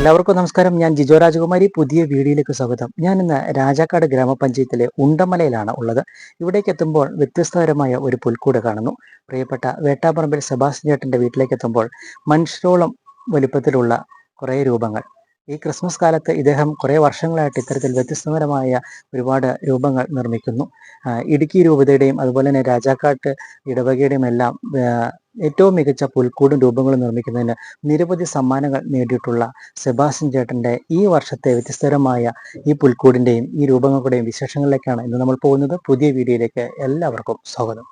എല്ലാവർക്കും നമസ്കാരം. ഞാൻ ജിജോ രാജകുമാരി. പുതിയ വീഡിയോയിലേക്ക് സ്വാഗതം. ഞാൻ ഇന്ന് രാജാക്കാട് ഗ്രാമപഞ്ചായത്തിലെ ഉണ്ടമലയിലാണ് ഉള്ളത്. ഇവിടേക്ക് എത്തുമ്പോൾ വ്യത്യസ്തകരമായ ഒരു പുൽക്കൂട് കാണുന്നു. പ്രിയപ്പെട്ട വേട്ടാപ്പറമ്പിൽ സെബാസ്റ്റ്യൻ ചേട്ടന്റെ വീട്ടിലേക്ക് എത്തുമ്പോൾ മനുഷ്യരോളം വലിപ്പത്തിലുള്ള കുറേ രൂപങ്ങൾ. ഈ ക്രിസ്മസ് കാലത്ത് ഇദ്ദേഹം കുറേ വർഷങ്ങളായിട്ട് ഇത്തരത്തിൽ വ്യത്യസ്തകരമായ ഒരുപാട് രൂപങ്ങൾ നിർമ്മിക്കുന്നു. ഇടുക്കി രൂപതയുടെയും അതുപോലെ തന്നെ രാജാക്കാട്ട് ഇടവകയുടെയും എല്ലാം ഏറ്റവും മികച്ച പുൽക്കൂടും രൂപങ്ങളും നിർമ്മിക്കുന്നതിന് നിരവധി സമ്മാനങ്ങൾ നേടിയിട്ടുള്ള സെബാസ്റ്റ്യൻ ചേട്ടന്റെ ഈ വർഷത്തെ വ്യത്യസ്തരമായ ഈ പുൽക്കൂടിന്റെയും ഈ രൂപങ്ങളുടെയും വിശേഷങ്ങളിലേക്കാണ് ഇന്ന് നമ്മൾ പോകുന്നത്. പുതിയ വീഡിയോയിലേക്ക് എല്ലാവർക്കും സ്വാഗതം.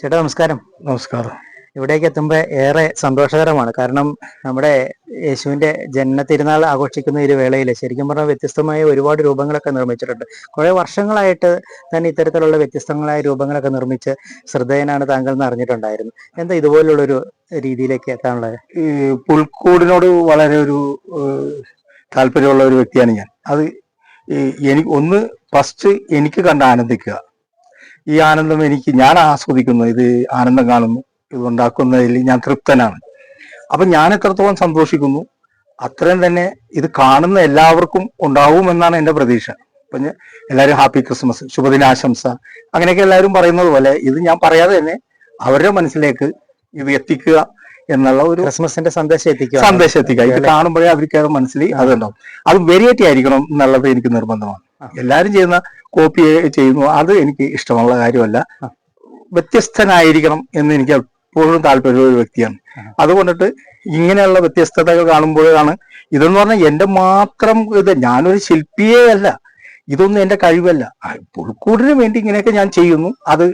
ചേട്ടാ നമസ്കാരം. നമസ്കാരം. ഇവിടേക്ക് എത്തുമ്പോൾ ഏറെ സന്തോഷകരമാണ്. കാരണം നമ്മുടെ യേശുവിന്റെ ജന്മ തിരുനാൾ ആഘോഷിക്കുന്ന ഒരു വേളയിൽ ശരിക്കും പറഞ്ഞാൽ വ്യത്യസ്തമായ ഒരുപാട് രൂപങ്ങളൊക്കെ നിർമ്മിച്ചിട്ടുണ്ട്. കുറെ വർഷങ്ങളായിട്ട് തന്നെ ഇത്തരത്തിലുള്ള വ്യത്യസ്തങ്ങളായ രൂപങ്ങളൊക്കെ നിർമ്മിച്ച് ശ്രദ്ധേയനാണ് താങ്കൾ എന്ന് അറിഞ്ഞിട്ടുണ്ടായിരുന്നു. എന്താ ഇതുപോലുള്ളൊരു രീതിയിലേക്ക് എത്താനുള്ളത്? ഈ പുൽക്കൂടിനോട് വളരെ ഒരു താല്പര്യമുള്ള ഒരു വ്യക്തിയാണ് ഞാൻ. അത് എനിക്ക് ഒന്ന് ഫസ്റ്റ് എനിക്ക് കണ്ട് ആനന്ദിക്കുക. ഈ ആനന്ദം എനിക്ക് ഞാൻ ആസ്വദിക്കുന്നു. ഇത് ആനന്ദം കാണുന്നു. ഇത് ഉണ്ടാക്കുന്നതിൽ ഞാൻ തൃപ്തനാണ്. അപ്പൊ ഞാൻ എത്രത്തോളം സന്തോഷിക്കുന്നു? അത്രയും തന്നെ ഇത് കാണുന്ന എല്ലാവർക്കും ഉണ്ടാവുമെന്നാണ് എന്റെ പ്രതീക്ഷ. അപ്പൊ എല്ലാവരും ഹാപ്പി ക്രിസ്മസ് ശുഭദിനാശംസ. അങ്ങനെയൊക്കെ എല്ലാവരും പറയുന്നത് പോലെ ഇത് ഞാൻ പറയാതെ തന്നെ അവരുടെ മനസ്സിലേക്ക് ഇത് എത്തിക്കുക എന്നുള്ള ഒരു ക്രിസ്മസിന്റെ സന്ദേശം എത്തിക്കുക. സന്ദേശം എത്തിക്കുക. ഇത് കാണുമ്പോഴേ അവർക്ക് അത് മനസ്സിൽ അതുണ്ടാവും. അത് വെരിയേറ്റി ആയിരിക്കണം എന്നുള്ളത് എനിക്ക് നിർബന്ധമാണ്. എല്ലാവരും ചെയ്യുന്ന കോപ്പി ചെയ്യുന്നു അത് എനിക്ക് ഇഷ്ടമുള്ള കാര്യമല്ല. വ്യത്യസ്തനായിരിക്കണം എന്ന് എനിക്ക് എപ്പോഴും താല്പര്യമുള്ള ഒരു വ്യക്തിയാണ്. അതുകൊണ്ടിട്ട് ഇങ്ങനെയുള്ള വ്യത്യസ്തതകൾ കാണുമ്പോഴാണ് ഇതെന്ന് പറഞ്ഞാൽ എന്റെ മാത്രം ഇത് ഞാനൊരു ശില്പിയേ അല്ല. ഇതൊന്നും എന്റെ കഴിവല്ല. പുൽക്കൂടിന് വേണ്ടി ഇങ്ങനെയൊക്കെ ഞാൻ ചെയ്യുന്നു. അത്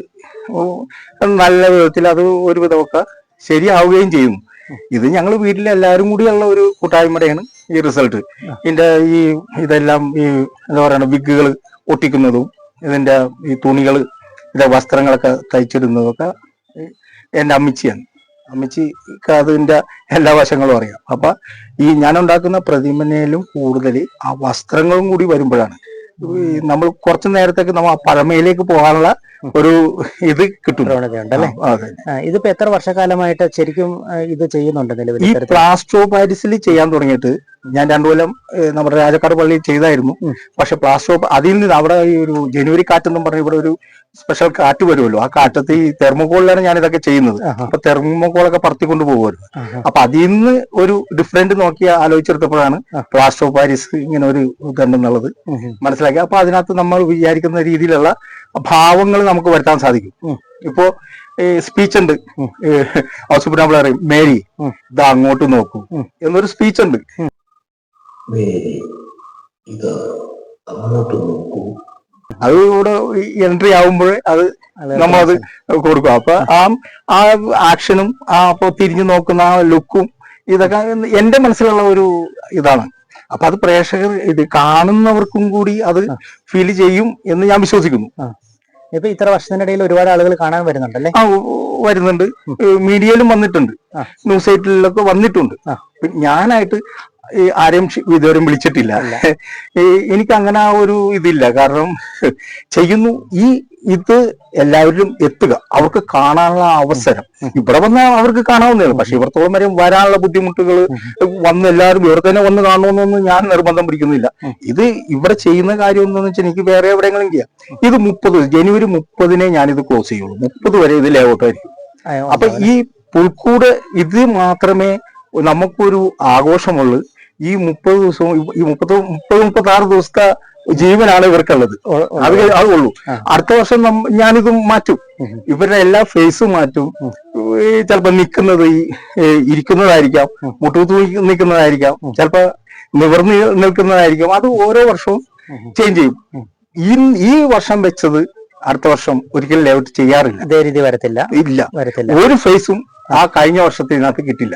നല്ല വിധത്തിൽ അത് ഒരു വിധമൊക്കെ ശരിയാവുകയും ചെയ്യുന്നു. ഇത് ഞങ്ങൾ വീട്ടിലെ എല്ലാവരും കൂടിയുള്ള ഒരു കൂട്ടായ്മയുടെയാണ് ഈ റിസൾട്ട്. ഇതിന്റെ ഈ ഇതെല്ലാം ഈ എന്താ പറയുക വിഗുകൾ ഒട്ടിക്കുന്നതും ഇതിന്റെ ഈ തുണികൾ ഇതിന്റെ വസ്ത്രങ്ങളൊക്കെ തയ്ച്ചിടുന്നതൊക്കെ ഈ എന്റെ അമ്മച്ചിയാണ്. അമ്മച്ചിക്ക് അതിന്റെ എല്ലാ വശങ്ങളും അറിയാം. അപ്പൊ ഈ ഞാൻ ഉണ്ടാക്കുന്ന പ്രതിമനയിലും കൂടുതൽ ആ വസ്ത്രങ്ങളും കൂടി വരുമ്പോഴാണ്. നമ്മൾ കുറച്ച് നേരത്തേക്ക് നമ്മൾ ആ പഴമയിലേക്ക് പോകാനുള്ള ഒരു ഇത് കിട്ടും. ഇതിപ്പോ എത്ര വർഷക്കാലമായിട്ട് ശരിക്കും ഇത് ചെയ്യുന്നുണ്ട് നിലവിൽ ഈ പാരിസിൽ പാരീസിൽ ചെയ്യാൻ തുടങ്ങിയിട്ട് ഞാൻ രണ്ടു കൊല്ലം നമ്മുടെ രാജക്കാട് പള്ളി ചെയ്തായിരുന്നു. പക്ഷെ പ്ലാസ്റ്റോ അതിൽ നിന്ന് അവിടെ ഈ ഒരു ജനുവരി കാറ്റെന്നും പറഞ്ഞ് ഇവിടെ ഒരു സ്പെഷ്യൽ കാറ്റ് വരുമല്ലോ. ആ കാറ്റത്ത് ഈ തെർമോകോളിലാണ് ഞാൻ ഇതൊക്കെ ചെയ്യുന്നത്. അപ്പൊ തെർമോകോളൊക്കെ പറത്തിക്കൊണ്ട് ആഹാ. അപ്പൊ അതിൽ നിന്ന് ഒരു ഡിഫറെന്റ് നോക്കി ആലോചിച്ചെടുത്തപ്പോഴാണ് പ്ലാസ്റ്റോ പാരീസ് ഇങ്ങനെ ഒരു ഇതുണ്ടെന്നുള്ളത്. മനസ്സിലാക്കി അപ്പൊ അതിനകത്ത് നമ്മൾ വിചാരിക്കുന്ന രീതിയിലുള്ള ഭാവങ്ങൾ നമുക്ക് വരുത്താൻ സാധിക്കും. ഇപ്പോ സ്പീച്ച് ഉണ്ട്. ഹോസ്പിറ്റൽ പറയും മേരി. ഇതാ അങ്ങോട്ട് നോക്കൂ. എന്നൊരു സ്പീച്ച് ഉണ്ട്. മേരി ഇത് അങ്ങോട്ട് നോക്കൂ. അത് ഇവിടെ എൻട്രി ആവുമ്പോൾ അത് അത് നമ്മളത് കൊടുക്കും. അപ്പൊ ആ ആ ആക്ഷനും ആ അപ്പൊ തിരിഞ്ഞു നോക്കുന്ന ആ ലുക്കും ഇതൊക്കെ എന്റെ മനസ്സിലുള്ള ഒരു ഇതാണ്. അപ്പൊ അത് പ്രേക്ഷകർ ഇത് കാണുന്നവർക്കും കൂടി അത് ഫീൽ ചെയ്യും എന്ന് ഞാൻ വിശ്വസിക്കുന്നു. ഇപ്പൊ ഇത്ര വർഷത്തിനിടയിൽ ഒരുപാട് ആളുകൾ കാണാൻ വരുന്നുണ്ടല്ലേ? ആ വരുന്നുണ്ട്. മീഡിയയിലും വന്നിട്ടുണ്ട്. ന്യൂസ് സൈറ്റിലൊക്കെ വന്നിട്ടുണ്ട്. ഞാനായിട്ട് ഈ ആരെയും ഇതുവരെ വിളിച്ചിട്ടില്ല. എനിക്ക് അങ്ങനെ ആ ഒരു ഇതില്ല. കാരണം ചെയ്യുന്നു ഈ ഇത് എല്ലാവരും എത്തുക. അവർക്ക് കാണാനുള്ള അവസരം. ഇവിടെ വന്നാൽ അവർക്ക് കാണാവുന്നതാണ് പക്ഷെ ഇവർത്തോളം വരെ വരാനുള്ള ബുദ്ധിമുട്ടുകൾ വന്ന് എല്ലാവരും ഇവിടെ തന്നെ വന്ന് കാണണമെന്നൊന്നും ഞാൻ നിർബന്ധം പിടിക്കുന്നില്ല. ഇത് ഇവിടെ ചെയ്യുന്ന കാര്യം എന്താണെന്ന് വെച്ചാൽ എനിക്ക് വേറെ എവിടെയെങ്കിലും ചെയ്യാം. ഇത് മുപ്പത് ജനുവരി മുപ്പതിനെ ഇത് ക്ലോസ് ചെയ്യുള്ളൂ. മുപ്പത് വരെ ഇത് ലേഔട്ട് ആയിരിക്കും. അപ്പൊ ഈ പുൽക്കൂട് ഇത് മാത്രമേ നമുക്കൊരു ആഘോഷമുള്ളൂ. ഈ മുപ്പത് ദിവസവും ഈ മുപ്പത് മുപ്പത് മുപ്പത്തി ആറ് ദിവസത്തെ ജീവനാണ് ഇവർക്കുള്ളത്. അത് അത് ഉള്ളൂ. അടുത്ത വർഷം ഞാനിത് മാറ്റും. ഇവരുടെ എല്ലാ ഫേസും മാറ്റും. ചിലപ്പോ നിൽക്കുന്നത് ഈ ഇരിക്കുന്നതായിരിക്കാം. മുട്ടുകുത്തു നിൽക്കുന്നതായിരിക്കാം. ചിലപ്പോ നിവർന്ന് നിൽക്കുന്നതായിരിക്കും. അത് ഓരോ വർഷവും ചേഞ്ച് ചെയ്യും. ഈ ഈ വർഷം വെച്ചത് അടുത്ത വർഷം ഒരിക്കലും ലേഔട്ട് ചെയ്യാറില്ല. അതേ രീതി വരത്തില്ല. ഇല്ല. വരത്തില്ല. ഒരു ഫേസും ആ കഴിഞ്ഞ വർഷത്തിനകത്ത് കിട്ടില്ല.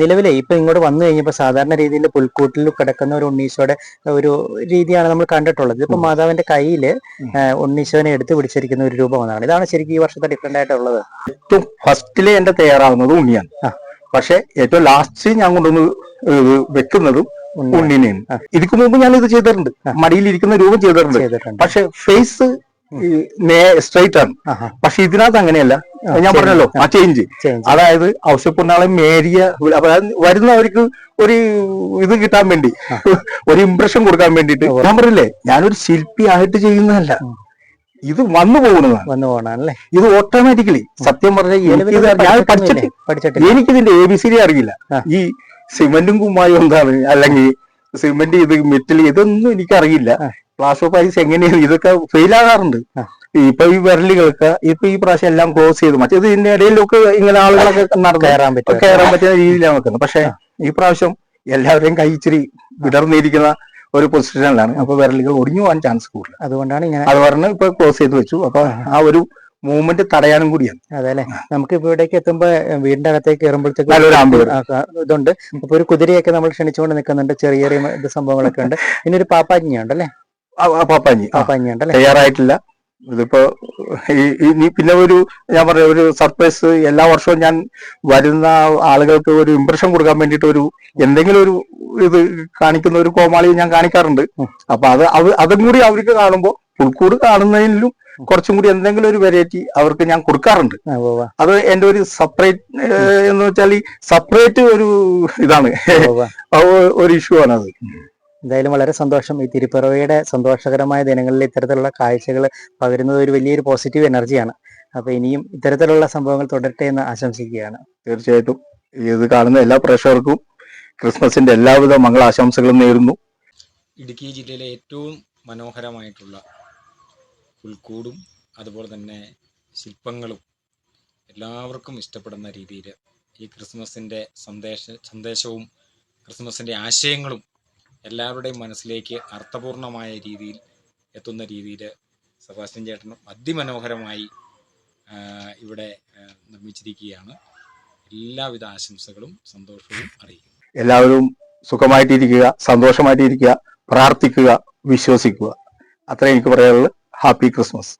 നിലവിലെ ഇപ്പൊ ഇങ്ങോട്ട് വന്നു കഴിഞ്ഞപ്പോ സാധാരണ രീതിയിൽ പുൽക്കൂട്ടിൽ കിടക്കുന്ന ഒരു ഉണ്ണീശോയുടെ ഒരു രീതിയാണ് നമ്മൾ കണ്ടിട്ടുള്ളത്. ഇപ്പൊ മാതാവിന്റെ കയ്യിൽ ഉണ്ണീശോനെ എടുത്തു പിടിച്ചിരിക്കുന്ന ഒരു രൂപമാണ്. ഇതാണ് ശരിക്കും ഈ വർഷത്തെ ഡിഫറെന്റ് ആയിട്ടുള്ളത്. ഏറ്റവും ഫസ്റ്റിലെ എന്റെ തയ്യാറാവുന്നത് ഉണ്ണിയാണ്. പക്ഷെ ഏറ്റവും ലാസ്റ്റ് ഞാൻ കൊണ്ടുവന്ന് വെക്കുന്നതും ഉണ്ണിനെയും. ഇതിക്ക് മുമ്പ് ഞാൻ ഇത് ചെയ്തിട്ടുണ്ട്. മടിയിൽ ഇരിക്കുന്ന രൂപം ചെയ്തിട്ടുണ്ട്. പക്ഷെ ഫേസ് സ്ട്രൈറ്റ് ആണ്. പക്ഷെ ഇതിനകത്ത് അങ്ങനെയല്ല. ഞാൻ പറഞ്ഞല്ലോ. ആ ചേഞ്ച് അതായത് ഔഷധപ്പുണ്ണാളെ മേരിയ അതായത് വരുന്നവർക്ക് ഒരു ഇത് കിട്ടാൻ വേണ്ടി ഒരു ഇംപ്രഷൻ കൊടുക്കാൻ വേണ്ടിട്ട്. ഞാൻ പറഞ്ഞില്ലേ ഞാനൊരു ശില്പി ആയിട്ട് ചെയ്യുന്നതല്ല. ഇത് വന്നു പോകുന്നതാണ്. വന്നു പോകണല്ലേ ഇത് ഓട്ടോമാറ്റിക്കലി സത്യം പറഞ്ഞാൽ എനിക്ക് ഞാൻ പഠിച്ചിട്ട് എനിക്കിതിന്റെ എ ബി സി ഡി അറിയില്ല. ഈ സിമെന്റും കുമ്മായും എന്താണ്? അല്ലെങ്കിൽ സിമെന്റ് ഇത് മെറ്റൽ ഇതൊന്നും എനിക്കറിയില്ല. ക്ലാസ് ഓഫ് ഐസ് എങ്ങനെയാണ്? ഇതൊക്കെ ഫെയിൽ ആകാറുണ്ട്. ഇപ്പൊ ഈ വിരലുകൾക്ക് ഇപ്പൊ ഈ പ്രാവശ്യം എല്ലാം ക്ലോസ് ചെയ്തു. മറ്റേത് ഇതിന്റെ ഇടയിലൊക്കെ ഇങ്ങനെ ആളുകളൊക്കെ നടന്നു കയറാൻ പറ്റും. കയറാൻ പറ്റുന്ന രീതിയിലാണ് വെക്കുന്നത് പക്ഷെ ഈ പ്രാവശ്യം എല്ലാവരെയും കൈ ഇച്ചിരി വിടർന്നിരിക്കുന്ന ഒരു പൊസിഷനിലാണ്. അപ്പൊ വിരലുകൾ ഒടിഞ്ഞു പോകാൻ ചാൻസ് കൂടുതൽ. അതുകൊണ്ടാണ് ഇങ്ങനെ അത് പറഞ്ഞ് ഇപ്പൊ ക്ലോസ് ചെയ്ത് വെച്ചു. അപ്പൊ ആ ഒരു മൂവ്മെന്റ് തടയാനും കൂടിയാണ്. അതെ അല്ലെ നമുക്ക് ഇപ്പൊ ഇവിടേക്ക് എത്തുമ്പോ വീടിന്റെ അകത്തേക്ക് കയറുമ്പോഴത്തേക്ക് ഇതുണ്ട്. അപ്പൊ ഒരു കുതിരയൊക്കെ നമ്മൾ ക്ഷണിച്ചുകൊണ്ട് നിൽക്കുന്നുണ്ട്. ചെറിയ ചെറിയ സംഭവങ്ങളൊക്കെ ഉണ്ട്. ഇനി ഒരു ആ, ആ പാപ്പാഞ്ഞി. അല്ലെ തയ്യാറായിട്ടില്ല. ഇതിപ്പോ ഈ- ഇനി പിന്നെ ഒരു ഞാൻ പറഞ്ഞ ഒരു സർപ്രൈസ് എല്ലാ വർഷവും ഞാൻ വരുന്ന ആളുകൾക്ക് ഒരു ഇംപ്രഷൻ കൊടുക്കാൻ വേണ്ടിട്ട് ഒരു എന്തെങ്കിലും ഒരു ഇത് കാണിക്കുന്ന ഒരു കോമാളി ഞാൻ കാണിക്കാറുണ്ട്. അപ്പൊ അത് അതും കൂടി അവർക്ക് കാണുമ്പോൾ പുൽക്കൂട് കാണുന്നതിലും കുറച്ചും കൂടി എന്തെങ്കിലും ഒരു വെറൈറ്റി അവർക്ക് ഞാൻ കൊടുക്കാറുണ്ട്. അത് എന്റെ ഒരു സെപ്പറേറ്റ് എന്ന് വെച്ചാൽ സെപ്പറേറ്റ് ഒരു ഇതാണ്. ഒരു ഇഷ്യൂ ആണ് അത് എന്തായാലും വളരെ സന്തോഷം. ഈ തിരുപ്പിറവയുടെ സന്തോഷകരമായ ദിനങ്ങളിൽ ഇത്തരത്തിലുള്ള കാഴ്ചകൾ പകരുന്നത് ഒരു വലിയൊരു പോസിറ്റീവ് എനർജിയാണ് അപ്പൊ ഇനിയും ഇത്തരത്തിലുള്ള സംഭവങ്ങൾ തുടരട്ടെ എന്ന് ആശംസിക്കുകയാണ്. തീർച്ചയായിട്ടും. ഇത് കാണുന്ന എല്ലാ പ്രേക്ഷകർക്കും ക്രിസ്മസിന്റെ എല്ലാവിധ മംഗളാശംസകളും നേരുന്നു. ഇടുക്കി ജില്ലയിലെ ഏറ്റവും മനോഹരമായിട്ടുള്ള പുൽക്കൂടും അതുപോലെ തന്നെ ശില്പങ്ങളും എല്ലാവർക്കും ഇഷ്ടപ്പെടുന്ന രീതിയിൽ ഈ ക്രിസ്മസിന്റെ സന്ദേശ സന്ദേശവും ക്രിസ്മസിന്റെ ആശയങ്ങളും എല്ലാവരുടെയും മനസ്സിലേക്ക് അർത്ഥപൂർണമായ രീതിയിൽ എത്തുന്ന രീതിയിൽ സെബാസ്റ്റ്യൻ ചേട്ടൻ അതിമനോഹരമായി ഇവിടെ നിർമ്മിച്ചിരിക്കുകയാണ്. എല്ലാവിധ ആശംസകളും സന്തോഷവും അറിയിക്കുന്നു. എല്ലാവരും സുഖമായിട്ടിരിക്കുക സന്തോഷമായിട്ടിരിക്കുക പ്രാർത്ഥിക്കുക വിശ്വസിക്കുക. അത്രേ എനിക്ക് പറയാനുള്ളത് ഹാപ്പി ക്രിസ്മസ്.